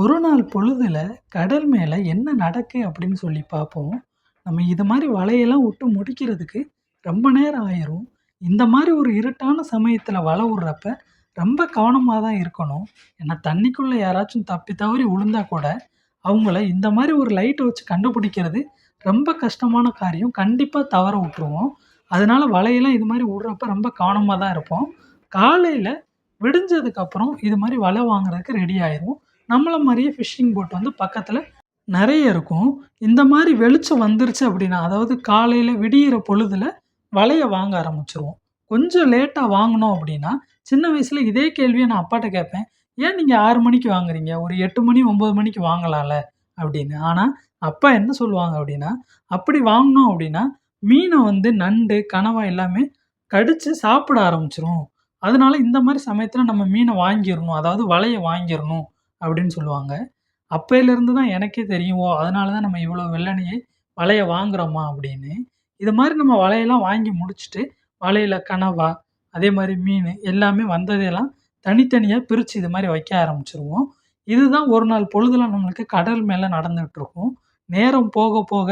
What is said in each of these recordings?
ஒரு நாள் பொழுதில் கடல் மேலே என்ன நடக்கு அப்படின்னு சொல்லி பார்ப்போம். நம்ம இது மாதிரி வலையெல்லாம் விட்டு முடிக்கிறதுக்கு ரொம்ப நேரம் ஆயிரும். இந்த மாதிரி ஒரு இருட்டான சமயத்தில் வலை விடுறப்ப ரொம்ப கவனமாக தான் இருக்கணும். ஏன்னா தண்ணிக்குள்ளே யாராச்சும் தப்பி தவறி விழுந்தா கூட, அவங்கள இந்த மாதிரி ஒரு லைட்டை வச்சு கண்டுபிடிக்கிறது ரொம்ப கஷ்டமான காரியம். கண்டிப்பாக தவற விட்டுருவோம். அதனால் வலையெல்லாம் இது மாதிரி விடுறப்ப ரொம்ப கவனமாக தான் இருப்போம். காலையில் விடிஞ்சதுக்கப்புறம் இது மாதிரி வலை வாங்குறதுக்கு ரெடி ஆயிரும் நம்மளை மாதிரியே ஃபிஷிங் போட் வந்து பக்கத்தில் நிறைய இருக்கும். இந்த மாதிரி வெளிச்சம் வந்துருச்சு அப்படின்னா, அதாவது காலையில் விடியிற பொழுதில் வலையை வாங்க ஆரம்பிச்சிருவோம் கொஞ்சம் லேட்டாக வாங்கினோம் அப்படின்னா, சின்ன வயசில் இதே கேள்வியை நான் அப்பாட்ட கேட்பேன். "ஏன் நீங்கள் ஆறு மணிக்கு வாங்குறீங்க? ஒரு எட்டு மணி, ஒம்பது மணிக்கு வாங்கலாம்ல" அப்படின்னு. ஆனால் அப்பா என்ன சொல்லுவாங்க அப்படின்னா, அப்படி வாங்கினோம் அப்படின்னா, மீனை வந்து நண்டு, கனவா எல்லாமே கடித்து சாப்பிட ஆரம்பிச்சிரும் அதனால இந்த மாதிரி சமயத்தில் நம்ம மீனை வாங்கிடணும் அதாவது வலையை வாங்கிடணும் அப்படின்னு சொல்லுவாங்க. அப்பயிலருந்து தான் எனக்கே தெரியும். ஓ! அதனால தான் நம்ம இவ்வளோ வெள்ளனையே வலைய வாங்குறோமா அப்படின்னு. இது மாரி நம்ம வலையெல்லாம் வாங்கி முடிச்சுட்டு, வலையில கனவா, அதே மாரி மீனு எல்லாமே வந்ததையெல்லாம் தனித்தனியா பிரிச்சு இது மாரி வைக்க ஆரம்பிச்சுருவோம். இதுதான் ஒரு நாள் பொழுதுல நம்மளுக்கு கடல் மேல நடந்துட்டுருக்கும். நேரம் போக போக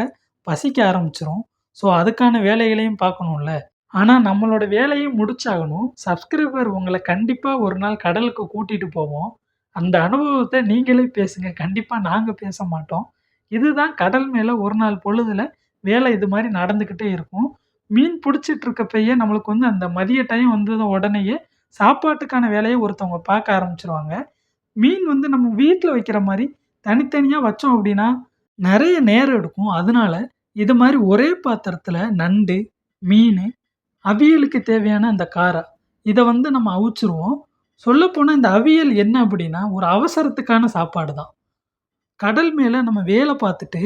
பசிக்க ஆரம்பிச்சுரும். ஸோ, அதுக்கான வேலைகளையும் பார்க்கணும்ல. ஆனா நம்மளோட வேலையும் முடிச்சாகணும். சப்ஸ்கிரைபர் உங்கள கண்டிப்பா ஒரு நாள் கடலுக்கு கூட்டிட்டு போவோம். அந்த அனுபவத்த நீங்களே பேசுங்க. கண்டிப்பா நாங்க பேச மாட்டோம். இதுதான் கடல் மேல ஒரு நாள் பொழுதுல வேலை இது மாரி நடந்துக்கிட்டே இருக்கும். மீன் புடிச்சிட்டு இருக்கப்பயே நம்மளுக்கு வந்து அந்த மதிய டைம் வந்தது உடனேயே சாப்பாட்டுக்கான வேலைய ஒருத்தவங்க பார்க்க ஆரம்பிச்சுருவாங்க. மீன் வந்து நம்ம வீட்ல வைக்கிற மாரி தனித்தனியா வச்சோம் அப்படின்னா, நெறைய நேரம் எடுக்கும். அதனால இது மாரி ஒரே பாத்திரத்துல நண்டு, மீனு, அவியலுக்கு தேவையான அந்த காரை இத வந்து நம்ம அவிச்சுருவோம். சொல்லப்போனால் இந்த அவியல் என்ன அப்படின்னா, ஒரு அவசரத்துக்கான சாப்பாடு தான். கடல் மேலே நம்ம வேலை பார்த்துட்டு,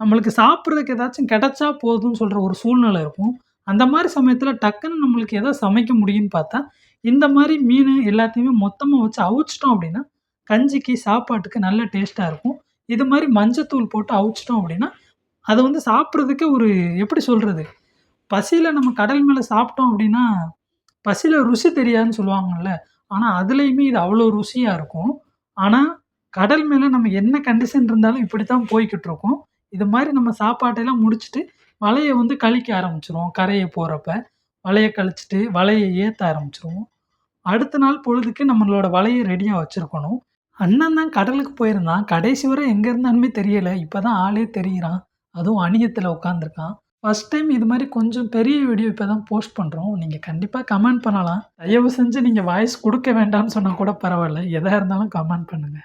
நம்மளுக்கு சாப்பிட்றதுக்கு ஏதாச்சும் கிடைச்சா போதும்னு சொல்கிற ஒரு சூழ்நிலை இருக்கும். அந்த மாதிரி சமயத்தில் டக்குன்னு நம்மளுக்கு எதாவது சமைக்க முடியும்னு பார்த்தா, இந்த மாதிரி மீன் எல்லாத்தையுமே மொத்தமாக வச்சு அவிச்சிட்டோம் அப்படின்னா, கஞ்சிக்கு, சாப்பாட்டுக்கு நல்ல டேஸ்ட்டாக இருக்கும். இது மாதிரி மஞ்சத்தூள் போட்டு அவிச்சிட்டோம் அப்படின்னா, அதை வந்து சாப்பிட்றதுக்கு ஒரு எப்படி சொல்கிறது பசியில் நம்ம கடல் மேலே சாப்பிட்டோம் அப்படின்னா, பசியில் ருசி தெரியாதுன்னு சொல்லுவாங்கல்ல. ஆனால் அதுலேயுமே இது அவ்வளோ ருசியாக இருக்கும். ஆனால் கடல் மேலே நம்ம என்ன கண்டிஷன் இருந்தாலும் இப்படித்தான் போய்கிட்டு இருக்கோம் இது மாதிரி நம்ம சாப்பாட்டையெல்லாம் முடிச்சுட்டு, வலையை வந்து கழிக்க ஆரம்பிச்சிருவோம் கரையை போகிறப்ப வலையை கழிச்சிட்டு வலையை ஏற்ற ஆரம்பிச்சிருவோம் அடுத்த நாள் பொழுதுக்கு நம்மளோட வலையை ரெடியாக வச்சுருக்கணும் அண்ணன் தான் கடலுக்கு போயிருந்தான். கடைசி வரை எங்கே இருந்தானுமே தெரியலை இப்போ தான் ஆளே தெரியிறான். அதுவும் அணியத்தில் உட்காந்துருக்கான். ஃபர்ஸ்ட் டைம் இது மாதிரி கொஞ்சம் பெரிய வீடியோ இப்போ தான் போஸ்ட் பண்ணுறோம் நீங்கள் கண்டிப்பாக கமெண்ட் பண்ணலாம். தயவு செஞ்சு நீங்கள் வாய்ஸ் கொடுக்க வேண்டாம்னு சொன்னால் கூட பரவாயில்ல. எதாக இருந்தாலும் கமெண்ட் பண்ணுங்கள்